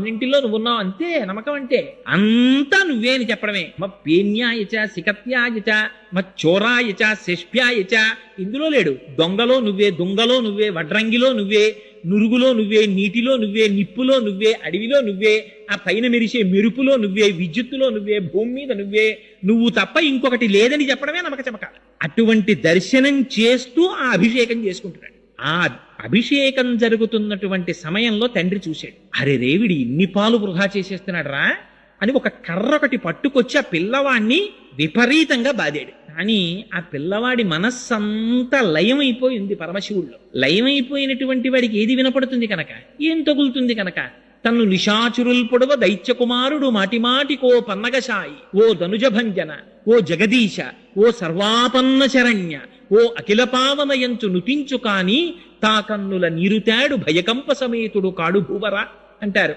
అన్నింటిలో నువ్వు ఉన్నావు అంతే నమ్మకం అంటే అంతా నువ్వే అని చెప్పడమే. మా పేన్యాయచ సికత్యాయచ మా చోరాయచ శష్ప్యాయచ ఇందులో లేడు. దొంగలో నువ్వే దొంగలో నువ్వే వడ్రంగిలో నువ్వే నురుగులో నువ్వే నీటిలో నువ్వే నిప్పులో నువ్వే అడవిలో నువ్వే ఆ పైన మెరిసే మెరుపులో నువ్వే విద్యుత్తులో నువ్వే భూమి మీద నువ్వే నువ్వు తప్ప ఇంకొకటి లేదని చెప్పడమే నమ్మక చమక అటువంటి దర్శనం చేస్తూ ఆ అభిషేకం చేసుకుంటున్నాడు. ఆ అభిషేకం జరుగుతున్నటువంటి సమయంలో తండ్రి చూశాడు. అరే రేవిడి ఇన్ని పాలు వృధా చేసేస్తున్నాడు రా అని ఒక కర్ర ఒకటి పట్టుకొచ్చి ఆ పిల్లవాడిని విపరీతంగా బాదాడు. కానీ ఆ పిల్లవాడి మనస్సంతా లయమైపోయింది పరమశివుల్లో లయమైపోయినటువంటి వాడికి ఏది వినపడుతుంది కనుక? ఏం తగులుతుంది కనుక? తను నిషాచురుల్ పొడవ దైత్యకుమారుడు మాటిమాటికో పన్నగశాయి ఓ ధనుజభంజన ఓ జగదీశ ఓ సర్వాపన్న శరణ్య ఓ అఖిలపావనయంచు నుతించు కాని తా కన్నుల నీరుతాడు భయకంప సమేతుడు కాడు భూవరా అంటారు.